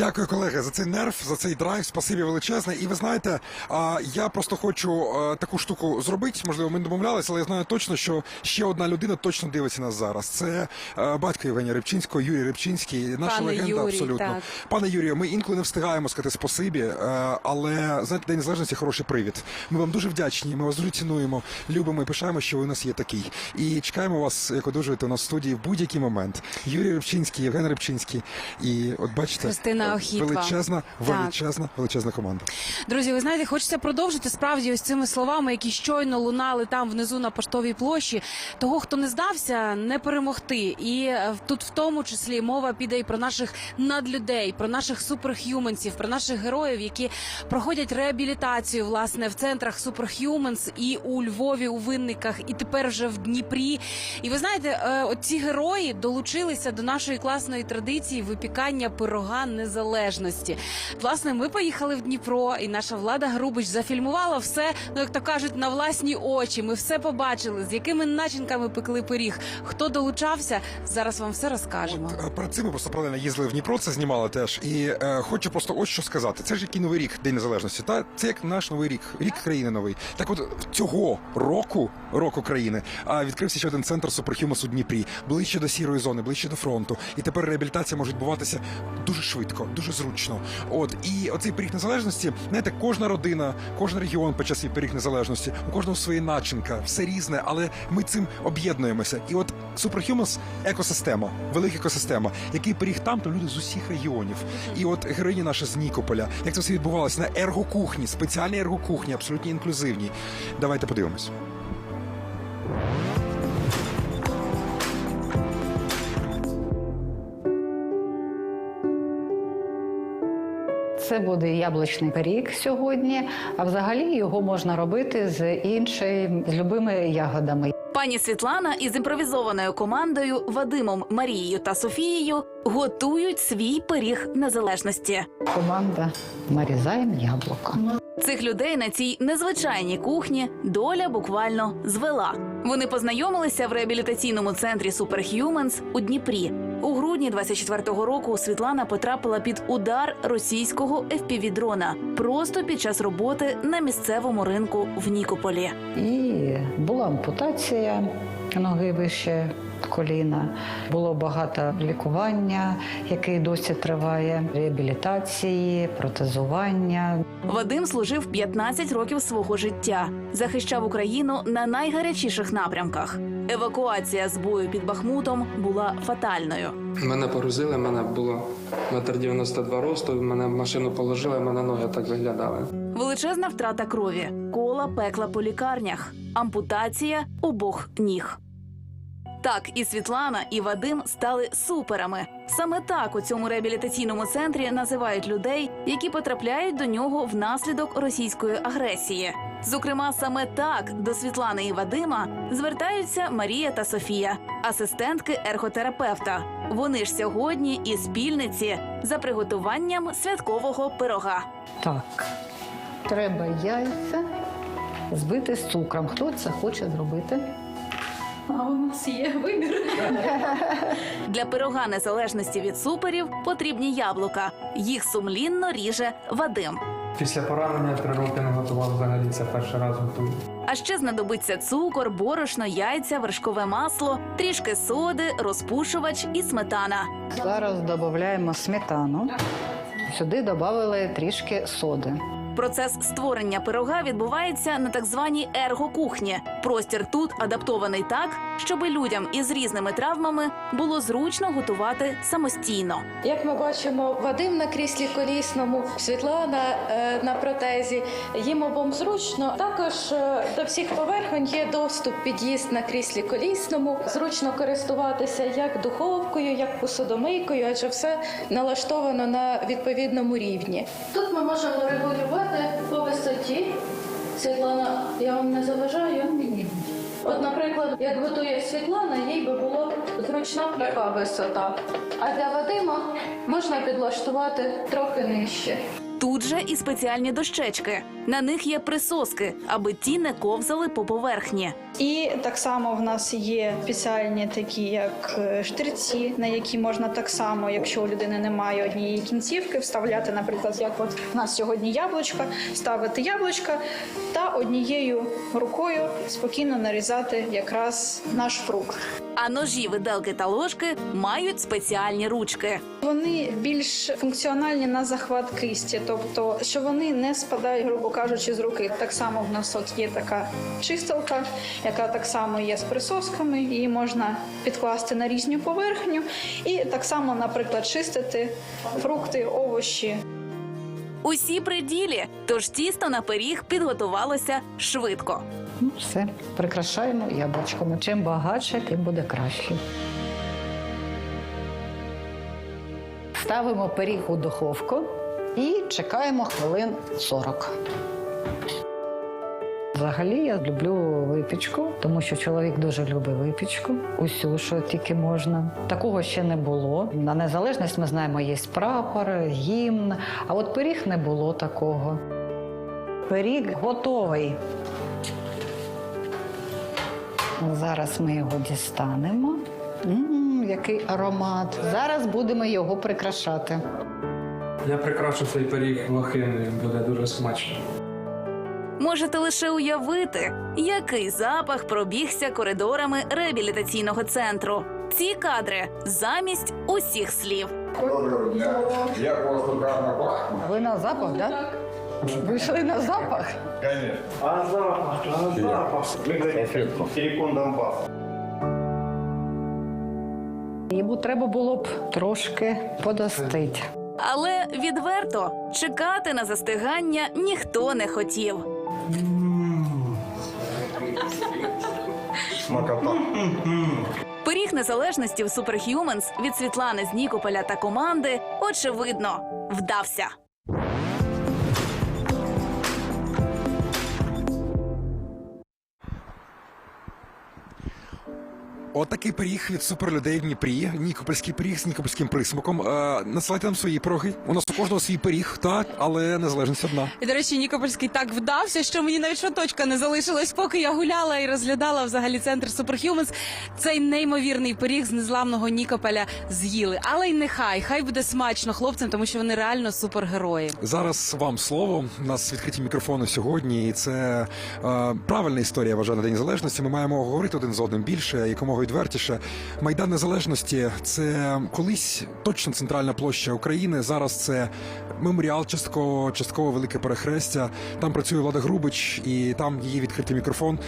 Дякую, колеги, за цей нерв, за цей драйв. Спасибі величезне. І ви знаєте, я просто хочу а, таку штуку зробити. Можливо, ми не домовлялися, але я знаю точно, що ще одна людина точно дивиться нас зараз. Це а, батько Євгенія Рибчинського, Юрій Рибчинський, наша Пане легенда Юрій, абсолютно. так. Пане Юрію, ми інколи не встигаємо сказати спасибі, е, але знаєте, День Незалежності хороший привід. Ми вам дуже вдячні. Ми вас дуже цінуємо, любимо і пишаємо, що ви у нас є такий. І чекаємо вас, як одужуєте у нас в студії в будь-який момент. Юрій Рибчинський, Євген Рибчинський. І от бачите, Христина е, Охіпа. величезна, Так. величезна, величезна команда. Друзі, ви знаєте, хочеться продовжити справді ось цими словами, які щойно лунали там внизу на поштовій площі. Того, хто не здався, не перемогти. І е, тут в тому числі мова піде і про наших надлюдей, про наших суперх'юменсів, про наших героїв, які проходять реабілітацію власне в центрах Superhumans і у Львові, у Винниках, і тепер вже в Дніпрі. І ви знаєте, е, от герої долучилися до нашої класної традиції випікання пирога незалежності. Власне, ми поїхали в Дніпро, і наша влада Грубич зафільмувала все, ну як то кажуть, на власні очі. Ми все побачили, з якими начинками пекли пиріг. Хто долучався, зараз вам все розкажемо. От, е, перед цим ми просто паралельно їздили в Дніпро, це знімали теж. І е, хочу просто ось що сказати. Це ж який новий рік, День Незалежності. Та це як наш новий рік, рік країни новий. Так от цього року, року країни, а відкрився ще один центр Суперхюмас у Дніпрі, ближче до сірої зони, ближче до фронту. І тепер реабілітація може відбуватися дуже швидко, дуже зручно. От і оцей пиріг незалежності, знаєте, кожна родина, кожен регіон пече свій пиріг незалежності, у кожного своя начинка, все різне, але ми цим об'єднуємося. І от Superhumans – екосистема, велика екосистема. Який пиріг там, то люди з усіх регіонів. І от героїні наша з Нікополя. Як це все відбувалося на ергокухні, спеціальній ергокухні, абсолютно інклюзивній. Давайте подивимось. Це буде яблучний пиріг сьогодні, а взагалі його можна робити з іншою, з любими ягодами. Пані Світлана із імпровізованою командою Вадимом, Марією та Софією готують свій пиріг незалежності. Команда нарізаємо яблуко. Цих людей на цій незвичайній кухні доля буквально звела. Вони познайомилися в реабілітаційному центрі Superhumans у Дніпрі. У грудні 24-го року Світлана потрапила під удар російського FPV-дрона просто під час роботи на місцевому ринку в Нікополі. І була ампутація ноги вище коліна. Було багато лікування, яке досі триває, реабілітації, протезування. Вадим служив 15 років свого життя, захищав Україну на найгарячіших напрямках. Евакуація з бою під Бахмутом була фатальною. Мене погрузили, мене було метр 92 росту, мене в машину положили, мене ноги так виглядали. Величезна втрата крові, кола пекла по лікарнях, ампутація обох ніг. Так, і Світлана, і Вадим стали суперами. Саме так у цьому реабілітаційному центрі називають людей, які потрапляють до нього внаслідок російської агресії. Зокрема, саме так до Світлани і Вадима звертаються Марія та Софія, асистентки ерготерапевта. Вони ж сьогодні і спільниці за приготуванням святкового пирога. Так, треба яйця збити з цукром. Хто це хоче зробити? А у нас є вибір. Для пирога незалежності від суперів потрібні яблука. Їх сумлінно ріже Вадим. Після поранення три роки не готував взагалі це перший раз готую. А ще знадобиться цукор, борошно, яйця, вершкове масло, трішки соди, розпушувач і сметана. Зараз додаємо сметану. Сюди додали трішки соди. Процес створення пирога відбувається на так званій ергокухні. Простір тут адаптований так, щоби людям із різними травмами було зручно готувати самостійно. Як ми бачимо, Вадим на кріслі колісному, Світлана е, на протезі. Їм обом зручно. Також е, до всіх поверхонь є доступ, під'їзд на кріслі колісному. Зручно користуватися як духовкою, як посудомийкою, адже все налаштовано на відповідному рівні. Тут ми можемо регулювати по висоті. Світлана, я вам не заважаю? мені. От, наприклад, як готує Світлана, їй би було зручна така висота. А для Вадима можна підлаштувати трохи нижче. Тут же і спеціальні дощечки. На них є присоски, аби ті не ковзали по поверхні. І так само в нас є спеціальні такі, як е, штирці, на які можна так само, якщо у людини немає однієї кінцівки, вставляти, наприклад, як от в нас сьогодні яблучка, ставити яблучка та однією рукою спокійно нарізати якраз наш фрукт. А ножі, виделки та ложки мають спеціальні ручки. Вони більш функціональні на захват кисті, тобто що вони не спадають, грубо кажучи, з руки. Так само в нас от є така чистилка, яка так само є з присосками, її можна підкласти на різну поверхню, і так само, наприклад, чистити фрукти, овочі. Усі при ділі, тож тісто на пиріг підготувалося швидко. Ну, все, прикрашаємо яблучками. Чим багатше, тим буде краще. Ставимо пиріг у духовку і чекаємо хвилин 40. Взагалі я люблю випічку, тому що чоловік дуже любить випічку. Усю, що тільки можна. Такого ще не було. На незалежність ми знаємо, є прапор, гімн. А от пиріг не було такого. Пиріг готовий. Зараз ми його дістанемо. М, який аромат. Зараз будемо його прикрашати. Я прикрашу цей пиріг лохиною, буде дуже смачно. Можете лише уявити, який запах пробігся коридорами реабілітаційного центру. Ці кадри замість усіх слів. Доброго дня. Як у вас тут гарно пахне? Ви на запах, так? Ви йшли на запах? Конечно. А запах, а запах. Выглядит силикон Донбасс. Йому треба було б трошки подостить. Але відверто чекати на застигання ніхто не хотів. Смакота. Пиріг незалежності в Superhumans від Світлани з Нікополя та команди очевидно вдався. Отакий пиріг від суперлюдей в Дніпрі. Нікопольський пиріг з нікопольським присмаком. Е, насилайте нам свої пироги. У нас у кожного свій пиріг, так, але незалежність одна. І, до речі, Нікопольський так вдався, що мені навіть шаточка не залишилось, поки я гуляла і розглядала взагалі центр Superhumans. Цей неймовірний пиріг з незламного Нікополя з'їли. Але й нехай, хай буде смачно хлопцям, тому що вони реально супергерої. Зараз вам слово. У нас відкриті мікрофони сьогодні, і це е, правильна історія. я Вважаю на день незалежності. Ми маємо говорити один з одним більше, якомога відвертіше. Майдан Незалежності це колись точно центральна площа України. Зараз це меморіал, частково, частково велике перехрестя. Там працює Влада Грубич, і там її відкритий мікрофон.